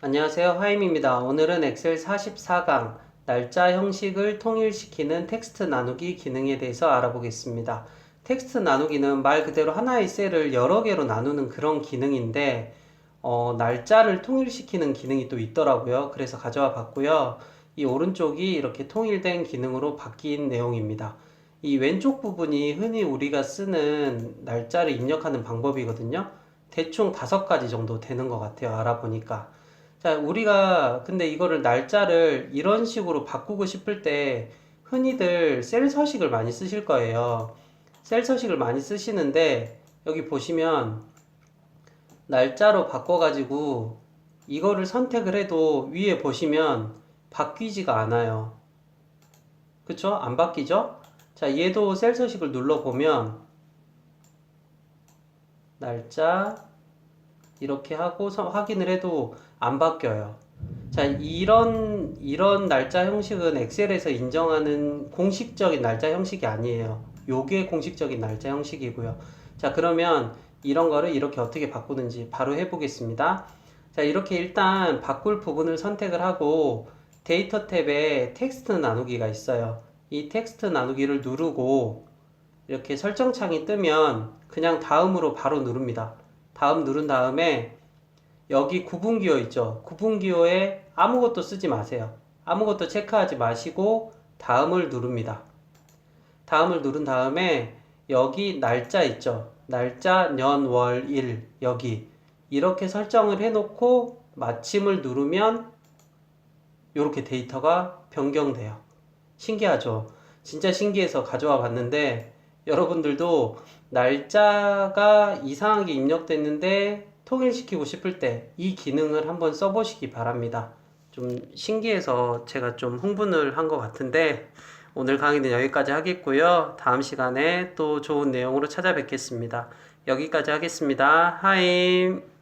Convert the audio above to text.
안녕하세요. 하임입니다. 오늘은 엑셀 44강 날짜 형식을 통일시키는 텍스트 나누기 기능에 대해서 알아보겠습니다. 텍스트 나누기는 말 그대로 하나의 셀을 여러 개로 나누는 그런 기능인데 어, 날짜를 통일시키는 기능이 또 있더라고요. 그래서 가져와 봤고요. 이 오른쪽이 이렇게 통일된 기능으로 바뀐 내용입니다. 이 왼쪽 부분이 흔히 우리가 쓰는 날짜를 입력하는 방법이거든요. 대충 다섯 가지 정도 되는 것 같아요. 알아보니까. 자, 우리가 근데 이거를 날짜를 이런 식으로 바꾸고 싶을 때 흔히들 셀 서식을 많이 쓰실 거예요. 셀 서식을 많이 쓰시는데 여기 보시면 날짜로 바꿔가지고 이거를 선택을 해도 위에 보시면 바뀌지가 않아요. 그쵸? 안 바뀌죠? 자, 얘도 셀 서식을 눌러보면 날짜 이렇게 하고 서- 확인을 해도 안 바뀌어요. 자, 이런 이런 날짜 형식은 엑셀에서 인정하는 공식적인 날짜 형식이 아니에요. 요게 공식적인 날짜 형식이고요. 자, 그러면 이런 거를 이렇게 어떻게 바꾸는지 바로 해보겠습니다. 자, 이렇게 일단 바꿀 부분을 선택을 하고 데이터 탭에 텍스트 나누기가 있어요. 이 텍스트 나누기를 누르고 이렇게 설정 창이 뜨면 그냥 다음으로 바로 누릅니다. 다음 누른 다음에 여기 구분기호 있죠? 구분기호에 아무것도 쓰지 마세요. 아무것도 체크하지 마시고 다음을 누릅니다. 다음을 누른 다음에 여기 날짜 있죠? 날짜, 년, 월, 일 여기 이렇게 설정을 해놓고 마침을 누르면 이렇게 데이터가 변경돼요. 신기하죠? 진짜 신기해서 가져와 봤는데 여러분들도 날짜가 이상하게 입력됐는데 통일시키고 싶을 때 이 기능을 한번 써보시기 바랍니다. 좀 신기해서 제가 좀 흥분을 한 것 같은데 오늘 강의는 여기까지 하겠고요. 다음 시간에 또 좋은 내용으로 찾아뵙겠습니다. 여기까지 하겠습니다. 하임.